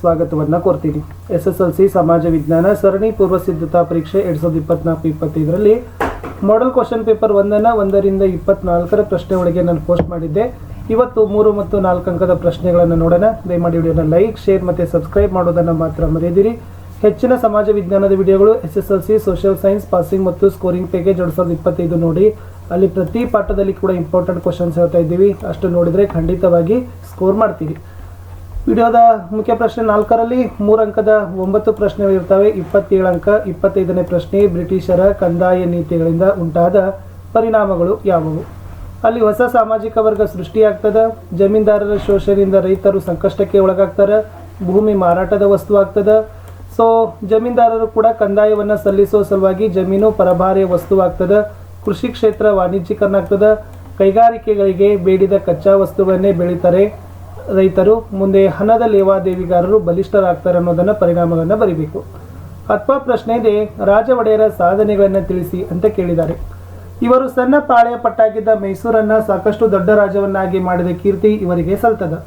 ಸ್ವಾಗತವನ್ನ ಕೋರ್ತೀನಿ. S S L C ಸಮಾಜ ವಿಜ್ಞಾನ ಸರಣಿ ಪೂರ್ವ ಸಿದ್ಧತಾ ಪರೀಕ್ಷೆ ಎರಡ್ ಸಾವಿರದ ಇಪ್ಪತ್ನಾಲ್ಕು ಇಪ್ಪತ್ತೈದರಲ್ಲಿ ಮಾಡೆಲ್ ಕ್ವಶನ್ ಪೇಪರ್ ಒಂದನ್ನ ಒಂದರಿಂದ ಇಪ್ಪತ್ನಾಲ್ಕರ ಪ್ರಶ್ನೆ ಒಳಗೆ ನಾನು ಪೋಸ್ಟ್ ಮಾಡಿದ್ದೆ. ಇವತ್ತು ಮೂರು ಮತ್ತು ನಾಲ್ಕು ಅಂಕದ ಪ್ರಶ್ನೆಗಳನ್ನು ನೋಡೋಣ. ದಯಮಾಡಿ ವಿಡಿಯೋನ ಲೈಕ್ ಶೇರ್ ಮತ್ತು ಸಬ್ಸ್ಕ್ರೈಬ್ ಮಾಡೋದನ್ನು ಮಾತ್ರ ಮರೆಯದಿರಿ. ಹೆಚ್ಚಿನ ಸಮಾಜ ವಿಜ್ಞಾನದ ವಿಡಿಯೋಗಳು S S L C social science passing ಮತ್ತು ಸ್ಕೋರಿಂಗ್ ಪ್ಯಾಕೇಜ್ ಎರಡು ಸಾವಿರದ ಇಪ್ಪತ್ತೈದು ನೋಡಿ. ಅಲ್ಲಿ ಪ್ರತಿ ಪಾಠದಲ್ಲಿ ಕೂಡ ಇಂಪಾರ್ಟೆಂಟ್ ಕ್ವಶನ್ಸ್ ಹೇಳ್ತಾ ಇದ್ದೀವಿ. ಅಷ್ಟು ನೋಡಿದರೆ ಖಂಡಿತವಾಗಿ ಸ್ಕೋರ್ ಮಾಡ್ತೀರಿ. ವಿಡಿಯೋದ ಮುಖ್ಯ ಪ್ರಶ್ನೆ ನಾಲ್ಕರಲ್ಲಿ ಮೂರು ಅಂಕದ ಒಂಬತ್ತು ಪ್ರಶ್ನೆಗಳು ಇರ್ತವೆ ಇಪ್ಪತ್ತೇಳು ಅಂಕ, ಇಪ್ಪತ್ತೈದನೇ ಪ್ರಶ್ನೆ, ಬ್ರಿಟಿಷರ ಕಂದಾಯ ನೀತಿಗಳಿಂದ ಉಂಟಾದ ಪರಿಣಾಮಗಳು ಯಾವುವು? ಅಲ್ಲಿ ಹೊಸ ಸಾಮಾಜಿಕ ವರ್ಗ ಸೃಷ್ಟಿಯಾಗ್ತದ, ಜಮೀನ್ದಾರರ ಶೋಷಣೆಯಿಂದ ರೈತರು ಸಂಕಷ್ಟಕ್ಕೆ ಒಳಗಾಗ್ತಾರೆ, ಭೂಮಿ ಮಾರಾಟದ ವಸ್ತು ಆಗ್ತದ. ಸೊ ಜಮೀನ್ದಾರರು ಕೂಡ ಕಂದಾಯವನ್ನು ಸಲ್ಲಿಸುವ ಸಲುವಾಗಿ ಜಮೀನು ಪರಭಾರೆಯ ವಸ್ತುವಾಗ್ತದ ಕೃಷಿ ಕ್ಷೇತ್ರ ವಾಣಿಜ್ಯೀಕರಣ ಆಗ್ತದ. ಕೈಗಾರಿಕೆಗಳಿಗೆ ಬೇಡಿದ ಕಚ್ಚಾ ವಸ್ತುಗಳನ್ನೇ ಬೆಳೀತಾರೆ. ರೈತರು ಮುಂದೆ ಹಣದ ಲೇವಾದೇವಿಗಾರರು ಬಲಿಷ್ಠರಾಗ್ತಾರೆ ಅನ್ನೋದನ್ನ ಪರಿಣಾಮಗಳನ್ನು ಬರೀಬೇಕು. ಅಥವಾ ಪ್ರಶ್ನೆ ಇದೆ, ರಾಜ ಒಡೆಯರ ಸಾಧನೆಗಳನ್ನು ತಿಳಿಸಿ ಅಂತ ಕೇಳಿದ್ದಾರೆ. ಇವರು ಸಣ್ಣ ಪಾಳೆಯ ಪಟ್ಟಾಗಿದ್ದ ಮೈಸೂರನ್ನ ಸಾಕಷ್ಟು ದೊಡ್ಡ ರಾಜವನ್ನಾಗಿ ಮಾಡಿದ ಕೀರ್ತಿ ಇವರಿಗೆ ಸಲ್ತದ.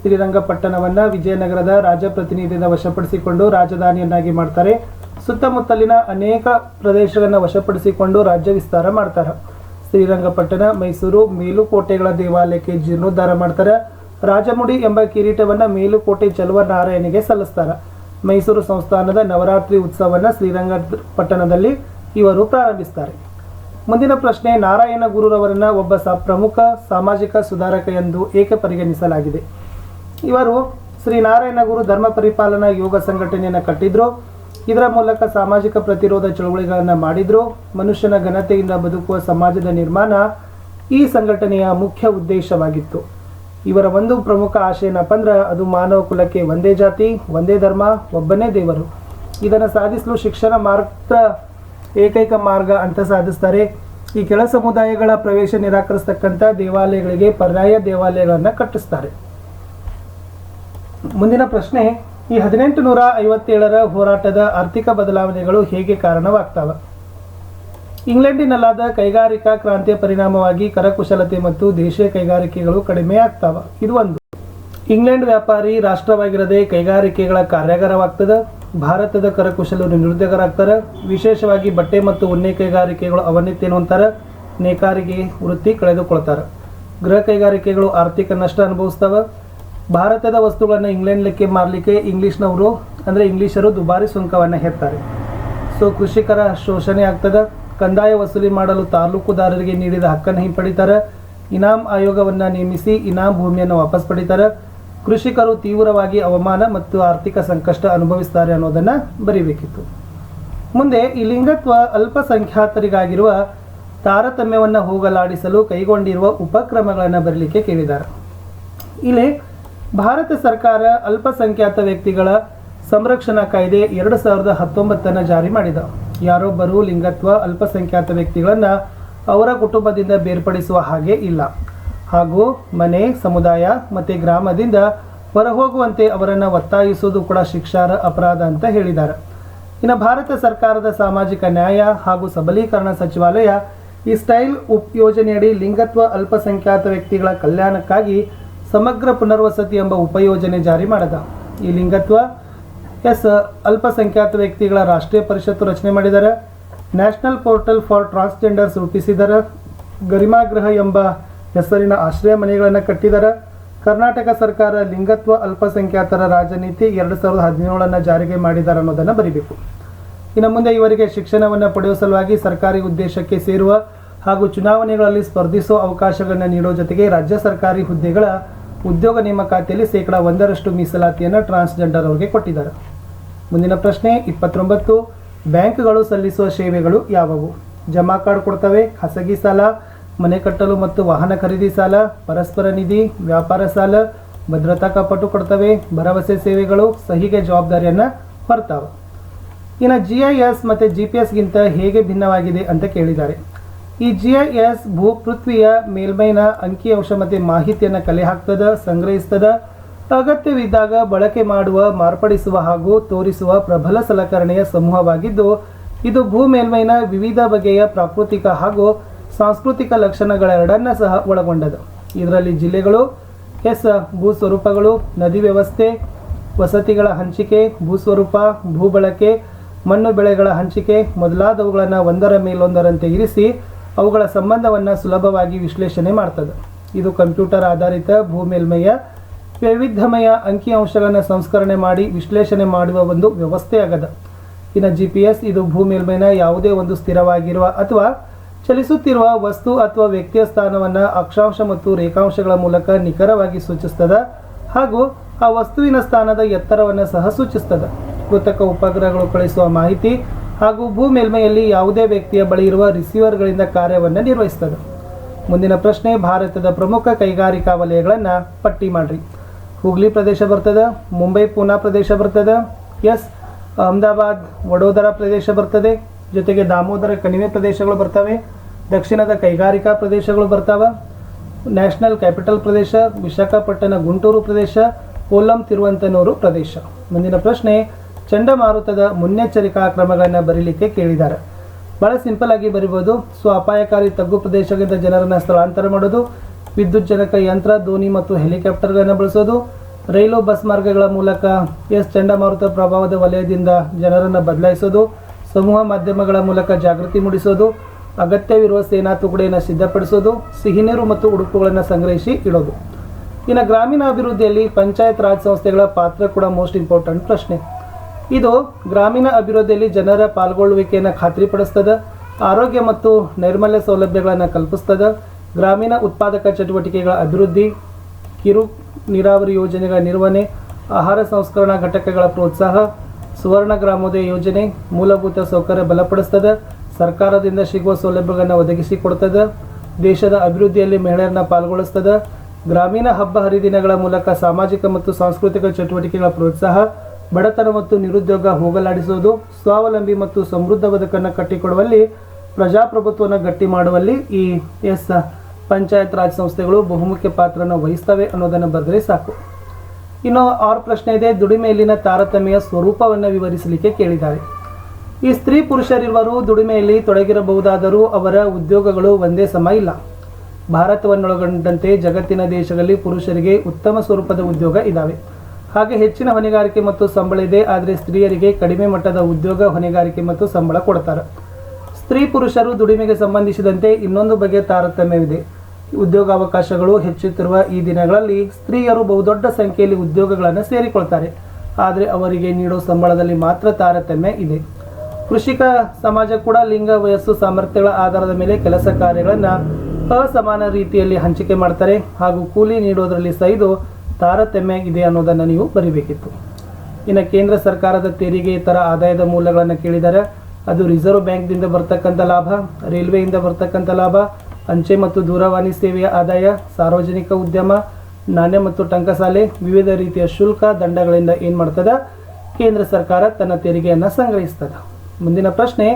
ಶ್ರೀರಂಗಪಟ್ಟಣವನ್ನ ವಿಜಯನಗರದ ರಾಜ ರಾಜಪ್ರತಿನಿಧಿಯಿಂದ ವಶಪಡಿಸಿಕೊಂಡು ರಾಜಧಾನಿಯನ್ನಾಗಿ ಮಾಡ್ತಾರೆ. ಸುತ್ತಮುತ್ತಲಿನ ಅನೇಕ ಪ್ರದೇಶಗಳನ್ನು ವಶಪಡಿಸಿಕೊಂಡು ರಾಜ್ಯ ವಿಸ್ತಾರ ಮಾಡ್ತಾರೆ. ಶ್ರೀರಂಗಪಟ್ಟಣ, ಮೈಸೂರು, ಮೇಲುಕೋಟೆಗಳ ದೇವಾಲಯಕ್ಕೆ ಜೀರ್ಣೋದ್ಧಾರ ಮಾಡ್ತಾರೆ. ರಾಜಮುಡಿ ಎಂಬ ಕಿರೀಟವನ್ನು ಮೇಲುಕೋಟೆ ಚಲುವ ನಾರಾಯಣಿಗೆ ಸಲ್ಲಿಸ್ತಾರೆ. ಮೈಸೂರು ಸಂಸ್ಥಾನದ ನವರಾತ್ರಿ ಉತ್ಸವವನ್ನು ಶ್ರೀರಂಗಪಟ್ಟಣದಲ್ಲಿ ಇವರು ಪ್ರಾರಂಭಿಸ್ತಾರೆ. ಮುಂದಿನ ಪ್ರಶ್ನೆ, ನಾರಾಯಣ ಗುರುರವರನ್ನು ಒಬ್ಬ ಸ ಪ್ರಮುಖ ಸಾಮಾಜಿಕ ಸುಧಾರಕ ಎಂದು ಏಕೆ ಪರಿಗಣಿಸಲಾಗಿದೆ? ಇವರು ಶ್ರೀ ನಾರಾಯಣ ಗುರು ಧರ್ಮ ಪರಿಪಾಲನಾ ಯೋಗ ಸಂಘಟನೆಯನ್ನು ಕಟ್ಟಿದ್ರು. ಇದರ ಮೂಲಕ ಸಾಮಾಜಿಕ ಪ್ರತಿರೋಧ ಚಳುವಳಿಗಳನ್ನು ಮಾಡಿದ್ರು. ಮನುಷ್ಯನ ಘನತೆಯಿಂದ ಬದುಕುವ ಸಮಾಜದ ನಿರ್ಮಾಣ ಈ ಸಂಘಟನೆಯ ಮುಖ್ಯ ಉದ್ದೇಶವಾಗಿತ್ತು. ಇವರ ಒಂದು ಪ್ರಮುಖ ಆಶಯ ಏನಪ್ಪ ಅಂದ್ರೆ ಅದು ಮಾನವ ಕುಲಕ್ಕೆ ಒಂದೇ ಜಾತಿ, ಒಂದೇ ಧರ್ಮ, ಒಬ್ಬನೇ ದೇವರು. ಇದನ್ನು ಸಾಧಿಸಲು ಶಿಕ್ಷಣ ಮಾತ್ರ ಏಕೈಕ ಮಾರ್ಗ ಅಂತ ಸಾಧಿಸ್ತಾರೆ. ಈ ಕೆಳ ಸಮುದಾಯಗಳ ಪ್ರವೇಶ ನಿರಾಕರಿಸ್ತಕ್ಕಂಥ ದೇವಾಲಯಗಳಿಗೆ ಪರ್ಯಾಯ ದೇವಾಲಯಗಳನ್ನು ಕಟ್ಟಿಸ್ತಾರೆ. ಮುಂದಿನ ಪ್ರಶ್ನೆ, ಈ ಹದಿನೆಂಟು ನೂರ ಐವತ್ತೇಳರ ಹೋರಾಟದ ಆರ್ಥಿಕ ಬದಲಾವಣೆಗಳು ಹೇಗೆ ಕಾರಣವಾಗ್ತವೆ? ಇಂಗ್ಲೆಂಡಿನಲ್ಲಾದ ಕೈಗಾರಿಕಾ ಕ್ರಾಂತಿಯ ಪರಿಣಾಮವಾಗಿ ಕರಕುಶಲತೆ ಮತ್ತು ದೇಶೀಯ ಕೈಗಾರಿಕೆಗಳು ಕಡಿಮೆ ಆಗ್ತಾವ ಇದು ಒಂದು. ಇಂಗ್ಲೆಂಡ್ ವ್ಯಾಪಾರಿ ರಾಷ್ಟ್ರವಾಗಿರದೆ ಕೈಗಾರಿಕೆಗಳ ಕಾರ್ಯಾಗಾರವಾಗ್ತದೆ. ಭಾರತದ ಕರಕುಶಲರು ನಿರುದ್ಯೋಗರಾಗ್ತಾರೆ. ವಿಶೇಷವಾಗಿ ಬಟ್ಟೆ ಮತ್ತು ಉಣ್ಣೆ ಕೈಗಾರಿಕೆಗಳು ಅವನತಿ ಅಂತಾರೆ ನೇಕಾರಿಗೆ ವೃತ್ತಿ ಕಳೆದುಕೊಳ್ತಾರೆ. ಗೃಹ ಕೈಗಾರಿಕೆಗಳು ಆರ್ಥಿಕ ನಷ್ಟ ಅನುಭವಿಸ್ತವೆ. ಭಾರತದ ವಸ್ತುಗಳನ್ನು ಇಂಗ್ಲೆಂಡ್ಲಿಕ್ಕೆ ಮಾರಲಿಕ್ಕೆ ಇಂಗ್ಲೀಷ್ನವರು, ಅಂದರೆ ಇಂಗ್ಲೀಷರು ದುಬಾರಿ ಸುಂಕವನ್ನು ಹೇರ್ತಾರೆ. ಸೊ ಕೃಷಿಕರ ಶೋಷಣೆ ಆಗ್ತದೆ. ಕಂದಾಯ ವಸೂಲಿ ಮಾಡಲು ತಾಲೂಕುದಾರರಿಗೆ ನೀಡಿದ ಹಕ್ಕನ್ನು ಹಿಂಪಡಿತಾರೆ. ಇನಾಮ್ ಆಯೋಗವನ್ನು ನೇಮಿಸಿ ಇನಾಮ್ ಭೂಮಿಯನ್ನು ವಾಪಸ್ ಪಡಿತಾರೆ. ಕೃಷಿಕರು ತೀವ್ರವಾಗಿ ಅವಮಾನ ಮತ್ತು ಆರ್ಥಿಕ ಸಂಕಷ್ಟ ಅನುಭವಿಸ್ತಾರೆ ಅನ್ನೋದನ್ನು ಬರೀಬೇಕಿತ್ತು. ಮುಂದೆ ಈ ಲಿಂಗತ್ವ ಅಲ್ಪಸಂಖ್ಯಾತರಿಗಾಗಿರುವ ತಾರತಮ್ಯವನ್ನು ಹೋಗಲಾಡಿಸಲು ಕೈಗೊಂಡಿರುವ ಉಪಕ್ರಮಗಳನ್ನು ಬರಲಿಕ್ಕೆ ಕೇಳಿದ್ದಾರೆ ಇಲ್ಲಿ ಭಾರತ ಸರ್ಕಾರ ಅಲ್ಪಸಂಖ್ಯಾತ ವ್ಯಕ್ತಿಗಳ ಸಂರಕ್ಷಣಾ ಕಾಯ್ದೆ ಎರಡು ಸಾವಿರದ ಹತ್ತೊಂಬತ್ತನ್ನು ಜಾರಿ ಮಾಡಿದ. ಯಾರೊಬ್ಬರು ಲಿಂಗತ್ವ ಅಲ್ಪಸಂಖ್ಯಾತ ವ್ಯಕ್ತಿಗಳನ್ನು ಅವರ ಕುಟುಂಬದಿಂದ ಬೇರ್ಪಡಿಸುವ ಹಾಗೆ ಇಲ್ಲ. ಹಾಗೂ ಮನೆ, ಸಮುದಾಯ ಮತ್ತು ಗ್ರಾಮದಿಂದ ಹೊರಹೋಗುವಂತೆ ಅವರನ್ನು ಒತ್ತಾಯಿಸುವುದು ಕೂಡ ಶಿಕ್ಷಾರ ಅಪರಾಧ ಅಂತ ಹೇಳಿದ್ದಾರೆ. ಇನ್ನು ಭಾರತ ಸರ್ಕಾರದ ಸಾಮಾಜಿಕ ನ್ಯಾಯ ಹಾಗೂ ಸಬಲೀಕರಣ ಸಚಿವಾಲಯ ಈ ಸ್ಟೈಲ್ ಉಪ್ ಯೋಜನೆಯಡಿ ಲಿಂಗತ್ವ ಅಲ್ಪಸಂಖ್ಯಾತ ವ್ಯಕ್ತಿಗಳ ಕಲ್ಯಾಣಕ್ಕಾಗಿ ಸಮಗ್ರ ಪುನರ್ವಸತಿ ಎಂಬ ಉಪಯೋಜನೆ ಜಾರಿ ಮಾಡಿದ. ಈ ಲಿಂಗತ್ವ ಎಸ್, ಅಲ್ಪಸಂಖ್ಯಾತ ವ್ಯಕ್ತಿಗಳ ರಾಷ್ಟ್ರೀಯ ಪರಿಷತ್ತು ರಚನೆ ಮಾಡಿದ್ದಾರೆ. ನ್ಯಾಷನಲ್ ಪೋರ್ಟಲ್ ಫಾರ್ ಟ್ರಾನ್ಸ್ಜೆಂಡರ್ಸ್ ರೂಪಿಸಿದ್ದಾರೆ. ಗರಿಮಾಗೃಹ ಎಂಬ ಹೆಸರಿನ ಆಶ್ರಯ ಮನೆಗಳನ್ನು ಕಟ್ಟಿದ್ದಾರೆ. ಕರ್ನಾಟಕ ಸರ್ಕಾರ ಲಿಂಗತ್ವ ಅಲ್ಪಸಂಖ್ಯಾತರ ರಾಜನೀತಿ ಎರಡು ಸಾವಿರದ ಹದಿನೇಳನ್ನು ಜಾರಿಗೆ ಮಾಡಿದ್ದಾರೆ ಅನ್ನೋದನ್ನು ಬರೀಬೇಕು. ಇನ್ನು ಮುಂದೆ ಇವರಿಗೆ ಶಿಕ್ಷಣವನ್ನು ಪಡೆಯುವ ಸಲುವಾಗಿ ಸರ್ಕಾರಿ ಉದ್ದೇಶಕ್ಕೆ ಸೇರುವ ಹಾಗೂ ಚುನಾವಣೆಗಳಲ್ಲಿ ಸ್ಪರ್ಧಿಸುವ ಅವಕಾಶಗಳನ್ನು ನೀಡುವ ಜೊತೆಗೆ ರಾಜ್ಯ ಸರ್ಕಾರಿ ಹುದ್ದೆಗಳ ಉದ್ಯೋಗ ನೇಮಕಾತಿಯಲ್ಲಿ ಶೇಕಡ ಒಂದರಷ್ಟು ಮೀಸಲಾತಿಯನ್ನು ಟ್ರಾನ್ಸ್ಜೆಂಡರ್ ಅವರಿಗೆ ಕೊಟ್ಟಿದ್ದಾರೆ. ಮುಂದಿನ ಪ್ರಶ್ನೆ, ಇಪ್ಪತ್ತೊಂಬತ್ತು. ಬ್ಯಾಂಕ್ಗಳು ಸಲ್ಲಿಸುವ ಸೇವೆಗಳು ಯಾವುವು? ಜಮಾ ಕಾರ್ಡ್ ಕೊಡ್ತವೆ, ಖಾಸಗಿ ಸಾಲ, ಮನೆ ಕಟ್ಟಲು ಮತ್ತು ವಾಹನ ಖರೀದಿ ಸಾಲ, ಪರಸ್ಪರ ನಿಧಿ, ವ್ಯಾಪಾರ ಸಾಲ, ಭದ್ರತಾ ಕಾಪಾಟು ಕೊಡ್ತವೆ, ಭರವಸೆ ಸೇವೆಗಳು, ಸಹಿಗೆ ಜವಾಬ್ದಾರಿಯನ್ನು ಹೊರ್ತಾವೆ. ಇನ್ನು ಜಿ ಐ ಎಸ್ ಮತ್ತು ಜಿ ಪಿ ಎಸ್ಗಿಂತ ಹೇಗೆ ಭಿನ್ನವಾಗಿದೆ ಅಂತ ಕೇಳಿದ್ದಾರೆ. ಈ ಜಿ ಐ ಎಸ್ ಭೂ ಪೃಥ್ವಿಯ ಮೇಲ್ಮೈನ ಅಂಕಿಅಂಶ ಮತ್ತು ಮಾಹಿತಿಯನ್ನು ಕಲೆ ಹಾಕ್ತದ, ಸಂಗ್ರಹಿಸ್ತದ, ಅಗತ್ಯವಿದ್ದಾಗ ಬಳಕೆ ಮಾಡುವ, ಮಾರ್ಪಡಿಸುವ ಹಾಗೂ ತೋರಿಸುವ ಪ್ರಬಲ ಸಲಕರಣೆಯ ಸಮೂಹವಾಗಿದ್ದು, ಇದು ಭೂ ಮೇಲ್ಮೈನ ವಿವಿಧ ಬಗೆಯ ಪ್ರಾಕೃತಿಕ ಹಾಗೂ ಸಾಂಸ್ಕೃತಿಕ ಲಕ್ಷಣಗಳೆರಡನ್ನ ಸಹ ಒಳಗೊಂಡದು. ಇದರಲ್ಲಿ ಜಿಲ್ಲೆಗಳು, ಎಸ್ ಭೂ ಸ್ವರೂಪಗಳು ನದಿ ವ್ಯವಸ್ಥೆ, ವಸತಿಗಳ ಹಂಚಿಕೆ, ಭೂಸ್ವರೂಪ, ಭೂಬಳಕೆ, ಮಣ್ಣು ಬೆಳೆಗಳ ಹಂಚಿಕೆ ಮೊದಲಾದವುಗಳನ್ನು ಒಂದರ ಮೇಲೊಂದರಂತೆ ಇರಿಸಿ ಅವುಗಳ ಸಂಬಂಧವನ್ನು ಸುಲಭವಾಗಿ ವಿಶ್ಲೇಷಣೆ ಮಾಡ್ತದೆ. ಇದು ಕಂಪ್ಯೂಟರ್ ಆಧಾರಿತ ಭೂ ಮೇಲ್ಮೈಯ ವೈವಿಧ್ಯಮಯ ಅಂಕಿಅಂಶಗಳನ್ನು ಸಂಸ್ಕರಣೆ ಮಾಡಿ ವಿಶ್ಲೇಷಣೆ ಮಾಡುವ ಒಂದು ವ್ಯವಸ್ಥೆ ಆಗದ. ಇನ್ನು ಜಿ ಪಿ ಎಸ್ ಇದು ಭೂ ಮೇಲ್ಮೈನ ಯಾವುದೇ ಒಂದು ಸ್ಥಿರವಾಗಿರುವ ಅಥವಾ ಚಲಿಸುತ್ತಿರುವ ವಸ್ತು ಅಥವಾ ವ್ಯಕ್ತಿಯ ಸ್ಥಾನವನ್ನು ಅಕ್ಷಾಂಶ ಮತ್ತು ರೇಖಾಂಶಗಳ ಮೂಲಕ ನಿಖರವಾಗಿ ಸೂಚಿಸ್ತದ ಹಾಗೂ ಆ ವಸ್ತುವಿನ ಸ್ಥಾನದ ಎತ್ತರವನ್ನು ಸಹ ಸೂಚಿಸ್ತದೆ. ಕೃತಕ ಉಪಗ್ರಹಗಳು ಕಳಿಸುವ ಮಾಹಿತಿ ಹಾಗೂ ಭೂ ಮೇಲ್ಮೈಯಲ್ಲಿ ಯಾವುದೇ ವ್ಯಕ್ತಿಯ ಬಳಿ ಇರುವ ರಿಸೀವರ್ಗಳಿಂದ ಕಾರ್ಯವನ್ನು ನಿರ್ವಹಿಸ್ತದೆ ಮುಂದಿನ ಪ್ರಶ್ನೆ, ಭಾರತದ ಪ್ರಮುಖ ಕೈಗಾರಿಕಾ ವಲಯಗಳನ್ನು ಪಟ್ಟಿ ಮಾಡಿರಿ. ಹುಗ್ಲಿ ಪ್ರದೇಶ ಬರ್ತದೆ, ಮುಂಬೈ ಪೂನಾ ಪ್ರದೇಶ ಬರ್ತದೆ, ಎಸ್, ಅಹಮದಾಬಾದ್, ವಡೋದರ ಪ್ರದೇಶ ಬರ್ತದೆ, ಜೊತೆಗೆ ದಾಮೋದರ ಕಣಿವೆ ಪ್ರದೇಶಗಳು ಬರ್ತವೆ, ದಕ್ಷಿಣದ ಕೈಗಾರಿಕಾ ಪ್ರದೇಶಗಳು ಬರ್ತಾವೆ, ನ್ಯಾಷನಲ್ ಕ್ಯಾಪಿಟಲ್ ಪ್ರದೇಶ, ವಿಶಾಖಪಟ್ಟಣ ಗುಂಟೂರು ಪ್ರದೇಶ ಕೋಲಂ ತಿರುವಂತನೂರು ಪ್ರದೇಶ. ಮುಂದಿನ ಪ್ರಶ್ನೆ ಚಂಡಮಾರುತದ ಮುನ್ನೆಚ್ಚರಿಕಾ ಕ್ರಮಗಳನ್ನು ಬರೀಲಿಕ್ಕೆ ಕೇಳಿದ್ದಾರೆ. ಭಾಳ ಸಿಂಪಲ್ ಆಗಿ ಬರಿಬೋದು. ಸೊ, ಅಪಾಯಕಾರಿ ತಗ್ಗು ಪ್ರದೇಶಗಳಿಂದ ಜನರನ್ನು ಸ್ಥಳಾಂತರ ಮಾಡೋದು, ವಿದ್ಯುಜ್ಜನಕ ಯಂತ್ರ ದೋಣಿ ಮತ್ತು ಹೆಲಿಕಾಪ್ಟರ್ಗಳನ್ನು ಬಳಸೋದು, ರೈಲು ಬಸ್ ಮಾರ್ಗಗಳ ಮೂಲಕ ಎಸ್ ಚಂಡಮಾರುತ ಪ್ರಭಾವದ ವಲಯದಿಂದ ಜನರನ್ನು ಬದಲಾಯಿಸೋದು, ಸಮೂಹ ಮಾಧ್ಯಮಗಳ ಮೂಲಕ ಜಾಗೃತಿ ಮೂಡಿಸೋದು, ಅಗತ್ಯವಿರುವ ಸೇನಾ ತುಕಡೆಯನ್ನು ಸಿದ್ಧಪಡಿಸೋದು ಸಿಹಿನೀರು ಮತ್ತು ಉಡುಪುಗಳನ್ನು ಸಂಗ್ರಹಿಸಿ ಇಡೋದು. ಇನ್ನು ಗ್ರಾಮೀಣಾಭಿವೃದ್ಧಿಯಲ್ಲಿ ಪಂಚಾಯತ್ ರಾಜ್ ಸಂಸ್ಥೆಗಳ ಪಾತ್ರ ಕೂಡ ಮೋಸ್ಟ್ ಇಂಪಾರ್ಟೆಂಟ್ ಪ್ರಶ್ನೆ. ಇದು ಗ್ರಾಮೀಣ ಅಭಿವೃದ್ಧಿಯಲ್ಲಿ ಜನರ ಪಾಲ್ಗೊಳ್ಳುವಿಕೆಯನ್ನು ಖಾತ್ರಿಪಡಿಸ್ತದೆ, ಆರೋಗ್ಯ ಮತ್ತು ನೈರ್ಮಲ್ಯ ಸೌಲಭ್ಯಗಳನ್ನು ಕಲ್ಪಿಸ್ತದೆ, ಗ್ರಾಮೀಣ ಉತ್ಪಾದಕ ಚಟುವಟಿಕೆಗಳ ಅಭಿವೃದ್ಧಿ, ಕಿರು ನೀರಾವರಿ ಯೋಜನೆಗಳ ನಿರ್ವಹಣೆ, ಆಹಾರ ಸಂಸ್ಕರಣಾ ಘಟಕಗಳ ಪ್ರೋತ್ಸಾಹ, ಸುವರ್ಣ ಗ್ರಾಮೋದಯ ಯೋಜನೆ, ಮೂಲಭೂತ ಸೌಕರ್ಯ ಬಲಪಡಿಸ್ತದೆ, ಸರ್ಕಾರದಿಂದ ಸಿಗುವ ಸೌಲಭ್ಯಗಳನ್ನು ಒದಗಿಸಿಕೊಡ್ತದೆ ದೇಶದ ಅಭಿವೃದ್ಧಿಯಲ್ಲಿ ಮಹಿಳೆಯರನ್ನ ಪಾಲ್ಗೊಳಿಸ್ತದೆ, ಗ್ರಾಮೀಣ ಹಬ್ಬ ಹರಿದಿನಗಳ ಮೂಲಕ ಸಾಮಾಜಿಕ ಮತ್ತು ಸಾಂಸ್ಕೃತಿಕ ಚಟುವಟಿಕೆಗಳ ಪ್ರೋತ್ಸಾಹ ಬಡತನ ಮತ್ತು ನಿರುದ್ಯೋಗ ಹೋಗಲಾಡಿಸುವುದು, ಸ್ವಾವಲಂಬಿ ಮತ್ತು ಸಮೃದ್ಧ ಬದುಕನ್ನು ಕಟ್ಟಿಕೊಡುವಲ್ಲಿ, ಪ್ರಜಾಪ್ರಭುತ್ವವನ್ನು ಗಟ್ಟಿ ಮಾಡುವಲ್ಲಿ ಈ ಎಸ್ ಪಂಚಾಯತ್ ರಾಜ್ ಸಂಸ್ಥೆಗಳು ಬಹುಮುಖ್ಯ ಪಾತ್ರವನ್ನು ವಹಿಸ್ತವೆ ಅನ್ನೋದನ್ನು ಬರೆದರೆ ಸಾಕು. ಇನ್ನು ಆರು ಪ್ರಶ್ನೆ ಇದೆ. ದುಡಿಮೆಯಲ್ಲಿನ ತಾರತಮ್ಯ ಸ್ವರೂಪವನ್ನು ವಿವರಿಸಲಿಕ್ಕೆ ಕೇಳಿದ್ದಾರೆ. ಈ ಸ್ತ್ರೀ ಪುರುಷರಿರುವರು ದುಡಿಮೆಯಲ್ಲಿ ತೊಡಗಿರಬಹುದಾದರೂ ಅವರ ಉದ್ಯೋಗಗಳು ಒಂದೇ ಸಮ ಇಲ್ಲ. ಭಾರತವನ್ನೊಳಗೊಂಡಂತೆ ಜಗತ್ತಿನ ದೇಶಗಳಲ್ಲಿ ಪುರುಷರಿಗೆ ಉತ್ತಮ ಸ್ವರೂಪದ ಉದ್ಯೋಗ ಇದ್ದಾವೆ ಹಾಗೆ ಹೆಚ್ಚಿನ ಹೊಣೆಗಾರಿಕೆ ಮತ್ತು ಸಂಬಳ ಇದೆ, ಆದರೆ ಸ್ತ್ರೀಯರಿಗೆ ಕಡಿಮೆ ಮಟ್ಟದ ಉದ್ಯೋಗ, ಹೊಣೆಗಾರಿಕೆ ಮತ್ತು ಸಂಬಳ ಕೊಡ್ತಾರೆ. ಸ್ತ್ರೀ ಪುರುಷರು ದುಡಿಮೆಗೆ ಸಂಬಂಧಿಸಿದಂತೆ ಇನ್ನೊಂದು ಬಗೆಯ ತಾರತಮ್ಯವಿದೆ. ಉದ್ಯೋಗಾವಕಾಶಗಳು ಹೆಚ್ಚುತ್ತಿರುವ ಈ ದಿನಗಳಲ್ಲಿ ಸ್ತ್ರೀಯರು ಬಹುದೊಡ್ಡ ಸಂಖ್ಯೆಯಲ್ಲಿ ಉದ್ಯೋಗಗಳನ್ನು ಸೇರಿಕೊಳ್ತಾರೆ. ಆದರೆ ಅವರಿಗೆ ನೀಡೋ ಸಂಬಳದಲ್ಲಿ ಮಾತ್ರ ತಾರತಮ್ಯ ಇದೆ. ಕೃಷಿಕ ಸಮಾಜ ಕೂಡ ಲಿಂಗ, ವಯಸ್ಸು, ಸಾಮರ್ಥ್ಯಗಳ ಆಧಾರದ ಮೇಲೆ ಕೆಲಸ ಕಾರ್ಯಗಳನ್ನು ಅಸಮಾನ ರೀತಿಯಲ್ಲಿ ಹಂಚಿಕೆ ಮಾಡ್ತಾರೆ. ಹಾಗೂ ಕೂಲಿ ನೀಡೋದರಲ್ಲಿ ಸಹ ಇದು ತಾರತಮ್ಯ ಇದೆ ಅನ್ನೋದನ್ನು ನೀವು ಬರೀಬೇಕಿತ್ತು. ಇನ್ನು ಕೇಂದ್ರ ಸರ್ಕಾರದ ತೆರಿಗೆ ಇತರ ಆದಾಯದ ಮೂಲಗಳನ್ನು ಕೇಳಿದರೆ. ಅದು ರಿಸರ್ವ್ ಬ್ಯಾಂಕ್ದಿಂದ ಬರ್ತಕ್ಕಂಥ ಲಾಭ, ರೈಲ್ವೆಯಿಂದ ಬರ್ತಕ್ಕಂಥ ಲಾಭ, ಅಂಚೆ ಮತ್ತು ದೂರವಾಣಿ ಸೇವೆಯ ಆದಾಯ, ಸಾರ್ವಜನಿಕ ಉದ್ಯಮ, ನಾಣ್ಯ ಮತ್ತು ಟಂಕಸಾಲೆ ವಿವಿಧ ರೀತಿಯ ಶುಲ್ಕ ದಂಡಗಳಿಂದ ಏನು ಮಾಡ್ತದೆ? ಕೇಂದ್ರ ಸರ್ಕಾರ ತನ್ನ ತೆರಿಗೆಯನ್ನು ಸಂಗ್ರಹಿಸ್ತದೆ. ಮುಂದಿನ ಪ್ರಶ್ನೆ,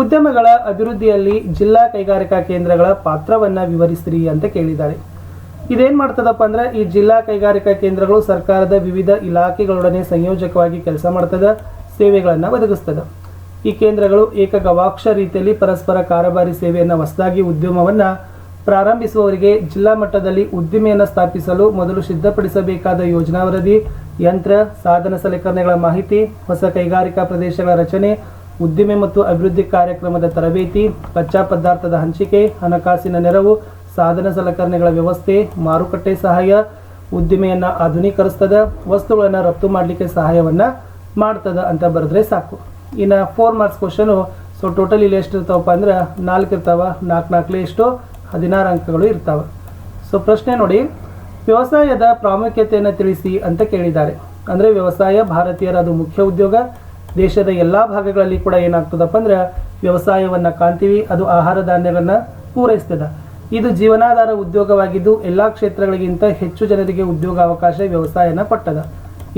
ಉದ್ಯಮಗಳ ಅಭಿವೃದ್ಧಿಯಲ್ಲಿ ಜಿಲ್ಲಾ ಕೈಗಾರಿಕಾ ಕೇಂದ್ರಗಳ ಪಾತ್ರವನ್ನು ವಿವರಿಸಿರಿ ಅಂತ ಕೇಳಿದ್ದಾರೆ ಇದೇನು ಮಾಡ್ತದಪ್ಪ ಅಂದ್ರೆ ಈ ಜಿಲ್ಲಾ ಕೈಗಾರಿಕಾ ಕೇಂದ್ರಗಳು ಸರ್ಕಾರದ ವಿವಿಧ ಇಲಾಖೆಗಳೊಡನೆ ಸಂಯೋಜಕವಾಗಿ ಕೆಲಸ ಮಾಡ್ತದ, ಸೇವೆಗಳನ್ನು ಒದಗಿಸ್ತದೆ. ಈ ಕೇಂದ್ರಗಳು ಏಕ ಗವಾಕ್ಷ ರೀತಿಯಲ್ಲಿ ಪರಸ್ಪರ ಕಾರಬಾರಿ ಸೇವೆಯನ್ನು ಹೊಸದಾಗಿ ಉದ್ಯಮವನ್ನು ಪ್ರಾರಂಭಿಸುವವರಿಗೆ ಜಿಲ್ಲಾ ಮಟ್ಟದಲ್ಲಿ ಉದ್ದಿಮೆಯನ್ನು ಸ್ಥಾಪಿಸಲು ಮೊದಲು ಸಿದ್ಧಪಡಿಸಬೇಕಾದ ಯೋಜನಾ ವರದಿ, ಯಂತ್ರ, ಸಾಧನ ಸಲಕರಣೆಗಳ ಮಾಹಿತಿ, ಹೊಸ ಕೈಗಾರಿಕಾ ಪ್ರದೇಶಗಳ ರಚನೆ, ಉದ್ದಿಮೆ ಮತ್ತು ಅಭಿವೃದ್ಧಿ ಕಾರ್ಯಕ್ರಮದ ತರಬೇತಿ, ಕಚ್ಚಾ ಪದಾರ್ಥದ ಹಂಚಿಕೆ, ಹಣಕಾಸಿನ ನೆರವು ಸಾಧನ ಸಲಕರಣೆಗಳ ವ್ಯವಸ್ಥೆ, ಮಾರುಕಟ್ಟೆ ಸಹಾಯ, ಉದ್ದಿಮೆಯನ್ನು ಆಧುನೀಕರಿಸ್ತದ, ವಸ್ತುಗಳನ್ನು ರಫ್ತು ಮಾಡಲಿಕ್ಕೆ ಸಹಾಯವನ್ನು ಮಾಡ್ತದ ಅಂತ ಬರೆದ್ರೆ ಸಾಕು. ಇನ್ನು four marks question so total ಇಲ್ಲಿ ಎಷ್ಟು ಇರ್ತಾವಪ್ಪ ಅಂದ್ರೆ ನಾಲ್ಕು ಇರ್ತಾವ ನಾಲ್ಕು ನಾಲ್ಕಲೇ ಎಷ್ಟು ಹದಿನಾರು ಅಂಕಗಳು ಇರ್ತಾವೆ. ಸೊ ಪ್ರಶ್ನೆ ನೋಡಿ. ವ್ಯವಸಾಯದ ಪ್ರಾಮುಖ್ಯತೆಯನ್ನು ತಿಳಿಸಿ ಅಂತ ಕೇಳಿದ್ದಾರೆ. ಅಂದರೆ ವ್ಯವಸಾಯ ಭಾರತೀಯರ ಅದು ಮುಖ್ಯ ಉದ್ಯೋಗ. ದೇಶದ ಎಲ್ಲ ಭಾಗಗಳಲ್ಲಿ ಕೂಡ ಏನಾಗ್ತದಪ್ಪ ಅಂದ್ರೆ ವ್ಯವಸಾಯವನ್ನು ಕಾಣ್ತೀವಿ, ಅದು ಆಹಾರ ಧಾನ್ಯಗಳನ್ನು ಪೂರೈಸ್ತದೆ. ಇದು ಜೀವನಾಧಾರ ಉದ್ಯೋಗವಾಗಿದ್ದು ಎಲ್ಲ ಕ್ಷೇತ್ರಗಳಿಗಿಂತ ಹೆಚ್ಚು ಜನರಿಗೆ ಉದ್ಯೋಗಾವಕಾಶ ವ್ಯವಸಾಯನ ಕೊಟ್ಟದ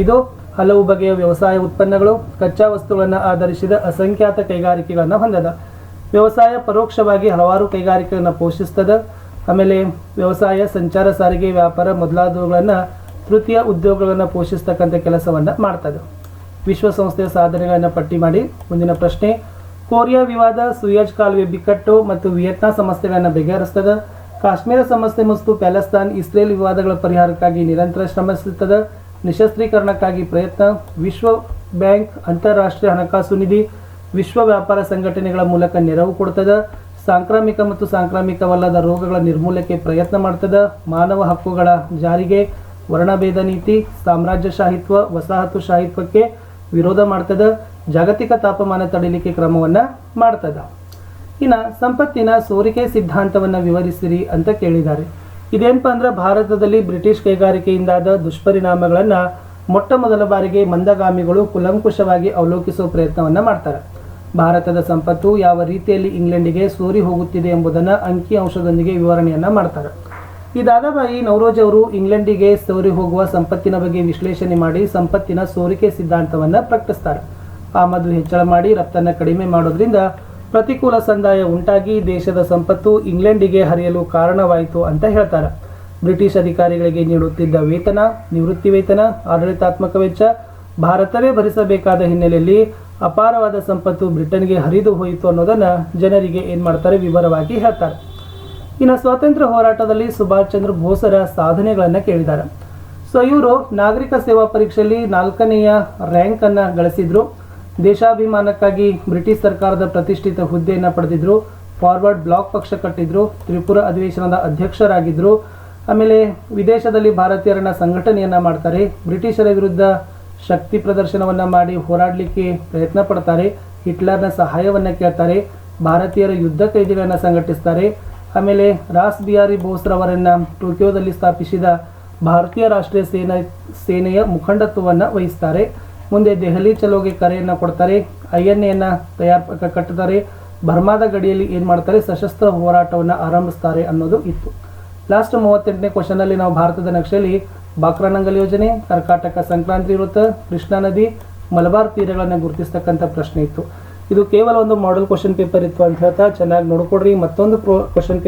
ಇದು ಹಲವು ಬಗೆಯ ವ್ಯವಸಾಯ ಉತ್ಪನ್ನಗಳು, ಕಚ್ಚಾ ವಸ್ತುಗಳನ್ನು ಆಧರಿಸಿದ ಅಸಂಖ್ಯಾತ ಕೈಗಾರಿಕೆಗಳನ್ನು ಹೊಂದದ. ವ್ಯವಸಾಯ ಪರೋಕ್ಷವಾಗಿ ಹಲವಾರು ಕೈಗಾರಿಕೆಗಳನ್ನು ಪೋಷಿಸ್ತದ. ಆಮೇಲೆ ವ್ಯವಸಾಯ ಸಂಚಾರ ಸಾರಿಗೆ, ವ್ಯಾಪಾರ ಮೊದಲಾದವುಗಳನ್ನು ತೃತೀಯ ಉದ್ಯೋಗಗಳನ್ನು ಪೋಷಿಸ್ತಕ್ಕಂಥ ಕೆಲಸವನ್ನು ಮಾಡ್ತದೆ. ವಿಶ್ವಸಂಸ್ಥೆಯ ಸಾಧನೆಗಳನ್ನು ಪಟ್ಟಿ ಮಾಡಿ ಮುಂದಿನ ಪ್ರಶ್ನೆ ಕೊರಿಯಾ ವಿವಾದ ಸುಯಜ್ ಕಾಲುವೆ ಬಿಕ್ಕಟ್ಟು ಮತ್ತು ವಿಯೆಟ್ನಾಂ ಸಮಸ್ಯೆಗಳನ್ನು ಬಗೆಹರಿಸ್ತದೆ. ಕಾಶ್ಮೀರ ಸಮಸ್ಯೆ ಮತ್ತು ಪ್ಯಾಲೆಸ್ತಾನ್ ಇಸ್ರೇಲ್ ವಿವಾದಗಳ ಪರಿಹಾರಕ್ಕಾಗಿ ನಿರಂತರ ಶ್ರಮಿಸುತ್ತದೆ ನಿಶಸ್ತ್ರೀಕರಣಕ್ಕಾಗಿ ಪ್ರಯತ್ನ. ವಿಶ್ವ ಬ್ಯಾಂಕ್ ಅಂತಾರಾಷ್ಟ್ರೀಯ ಹಣಕಾಸು ನಿಧಿ. ವಿಶ್ವ ವ್ಯಾಪಾರ ಸಂಘಟನೆಗಳ ಮೂಲಕ ನೆರವು ಕೊಡ್ತದೆ. ಸಾಂಕ್ರಾಮಿಕ ಮತ್ತು ಸಾಂಕ್ರಾಮಿಕವಲ್ಲದ ರೋಗಗಳ ನಿರ್ಮೂಲಕ್ಕೆ ಪ್ರಯತ್ನ ಮಾಡ್ತದೆ. ಮಾನವ ಹಕ್ಕುಗಳ ಜಾರಿಗೆ. ವರ್ಣಭೇದ ನೀತಿ, ಸಾಮ್ರಾಜ್ಯಶಾಹಿತ್ವ, ವಸಾಹತುಶಾಹಿತ್ವಕ್ಕೆ ವಿರೋಧ ಮಾಡ್ತದ. ಜಾಗತಿಕ ತಾಪಮಾನ ತಡಿಲಿಕ್ಕೆ ಕ್ರಮವನ್ನ ಮಾಡ್ತದ ಇನ್ನು ಸಂಪತ್ತಿನ ಸೋರಿಕೆ ಸಿದ್ಧಾಂತವನ್ನು ವಿವರಿಸಿರಿ ಅಂತ ಕೇಳಿದ್ದಾರೆ. ಇದೇನಪ್ಪ ಅಂದ್ರೆ ಭಾರತದಲ್ಲಿ ಬ್ರಿಟಿಷ್ ಕೈಗಾರಿಕೆಯಿಂದಾದ ದುಷ್ಪರಿಣಾಮಗಳನ್ನು ಮೊಟ್ಟ ಮೊದಲ ಬಾರಿಗೆ ಮಂದಗಾಮಿಗಳು ಕುಲಂಕುಷವಾಗಿ ಅವಲೋಕಿಸುವ ಪ್ರಯತ್ನವನ್ನು ಮಾಡ್ತಾರೆ. ಭಾರತದ ಸಂಪತ್ತು ಯಾವ ರೀತಿಯಲ್ಲಿ ಇಂಗ್ಲೆಂಡಿಗೆ ಸೋರಿ ಹೋಗುತ್ತಿದೆ ಎಂಬುದನ್ನು ಅಂಕಿ ಅಂಶದೊಂದಿಗೆ ವಿವರಣೆಯನ್ನು ಮಾಡ್ತಾರೆ. ಈ ದಾದಾಬಾಯಿ ನವರೋಜ್ ಅವರು ಇಂಗ್ಲೆಂಡಿಗೆ ಸೋರಿ ಹೋಗುವ ಸಂಪತ್ತಿನ ಬಗ್ಗೆ ವಿಶ್ಲೇಷಣೆ ಮಾಡಿ ಸಂಪತ್ತಿನ ಸೋರಿಕೆ ಸಿದ್ಧಾಂತವನ್ನು ಪ್ರಕಟಿಸ್ತಾರೆ. ಆಮದು ಹೆಚ್ಚಳ ಮಾಡಿ ರಫ್ತನ್ನು ಕಡಿಮೆ ಮಾಡೋದ್ರಿಂದ ಪ್ರತಿಕೂಲ ಸಂದಾಯ ಉಂಟಾಗಿ ದೇಶದ ಸಂಪತ್ತು ಇಂಗ್ಲೆಂಡಿಗೆ ಹರಿಯಲು ಕಾರಣವಾಯಿತು ಅಂತ ಹೇಳ್ತಾರೆ. ಬ್ರಿಟಿಷ್ ಅಧಿಕಾರಿಗಳಿಗೆ ನೀಡುತ್ತಿದ್ದ ವೇತನ, ನಿವೃತ್ತಿ ವೇತನ, ಆಡಳಿತಾತ್ಮಕ ವೆಚ್ಚ ಭಾರತವೇ ಭರಿಸಬೇಕಾದ ಹಿನ್ನೆಲೆಯಲ್ಲಿ ಅಪಾರವಾದ ಸಂಪತ್ತು ಬ್ರಿಟನ್ಗೆ ಹರಿದು ಹೋಯಿತು ಅನ್ನೋದನ್ನು ಜನರಿಗೆ ಏನು ಮಾಡ್ತಾರೆ ವಿವರವಾಗಿ ಹೇಳ್ತಾರೆ. ಇನ್ನು ಸ್ವಾತಂತ್ರ್ಯ ಹೋರಾಟದಲ್ಲಿ ಸುಭಾಷ್ ಚಂದ್ರ ಬೋಸರ ಸಾಧನೆಗಳನ್ನು ಕೇಳಿದ್ದಾರೆ. ಸೊ ಇವರು ನಾಗರಿಕ ಸೇವಾ ಪರೀಕ್ಷೆಯಲ್ಲಿ ನಾಲ್ಕನೆಯ ರ್ಯಾಂಕನ್ನು ಗಳಿಸಿದ್ರು. ದೇಶಾಭಿಮಾನಕ್ಕಾಗಿ ಬ್ರಿಟಿಷ್ ಸರ್ಕಾರದ ಪ್ರತಿಷ್ಠಿತ ಹುದ್ದೆಯನ್ನು ಪಡೆದಿದ್ರು, ಫಾರ್ವರ್ಡ್ ಬ್ಲಾಕ್ ಪಕ್ಷ ಕಟ್ಟಿದ್ರು, ತ್ರಿಪುರ ಅಧಿವೇಶನದ ಅಧ್ಯಕ್ಷರಾಗಿದ್ದರು ಆಮೇಲೆ ವಿದೇಶದಲ್ಲಿ ಭಾರತೀಯರನ್ನ ಸಂಘಟನೆಯನ್ನು ಮಾಡ್ತಾರೆ. ಬ್ರಿಟಿಷರ ವಿರುದ್ಧ ಶಕ್ತಿ ಪ್ರದರ್ಶನವನ್ನು ಮಾಡಿ ಹೋರಾಡಲಿಕ್ಕೆ ಪ್ರಯತ್ನ ಪಡ್ತಾರೆ. ಹಿಟ್ಲರ್ನ ಸಹಾಯವನ್ನು ಕೇಳ್ತಾರೆ. ಭಾರತೀಯರ ಯುದ್ಧ ಕೈದಿಗಳನ್ನು ಸಂಘಟಿಸ್ತಾರೆ. ಆಮೇಲೆ ರಾಸ್ ಬಿಹಾರಿ ಬೋಸ್ರವರನ್ನು ಟೋಕಿಯೋದಲ್ಲಿ ಸ್ಥಾಪಿಸಿದ ಭಾರತೀಯ ರಾಷ್ಟ್ರೀಯ ಸೇನಾ, ಸೇನೆಯ ಮುಖಂಡತ್ವವನ್ನು ವಹಿಸ್ತಾರೆ. ಮುಂದೆ ದೆಹಲಿ ಚಲೋಗೆ ಕರೆಯನ್ನು ಕೊಡ್ತಾರೆ ಐ ಎನ್ ಎನ ತಯಾರ ಕಟ್ಟುತ್ತಾರೆ ಬರ್ಮಾದ ಗಡಿಯಲ್ಲಿ ಏನು ಮಾಡ್ತಾರೆ, ಸಶಸ್ತ್ರ ಹೋರಾಟವನ್ನು ಆರಂಭಿಸ್ತಾರೆ ಅನ್ನೋದು ಇತ್ತು. ಲಾಸ್ಟ್ ಮೂವತ್ತೆಂಟನೇ ಕ್ವಶನಲ್ಲಿ ನಾವು ಭಾರತದ ನಕ್ಷೆಯಲ್ಲಿ ಬಾಕ್ರಾನಂಗಲ್ ಯೋಜನೆ, ಕರ್ಕಾಟಕ ಸಂಕ್ರಾಂತಿ ವೃತ್ತ, ಕೃಷ್ಣಾ ನದಿ, ಮಲಬಾರ್ ತೀರಗಳನ್ನು ಗುರುತಿಸ್ತಕ್ಕಂಥ ಪ್ರಶ್ನೆ ಇತ್ತು. ಇದು ಕೇವಲ ಒಂದು ಮಾಡೆಲ್ ಕ್ವಶನ್ ಪೇಪರ್ ಇತ್ತು ಅಂತ ಹೇಳ್ತಾ ಚೆನ್ನಾಗಿ ನೋಡ್ಕೊಡ್ರಿ. ಮತ್ತೊಂದು ಕ್ವಶನ್ ಪೇಪರ್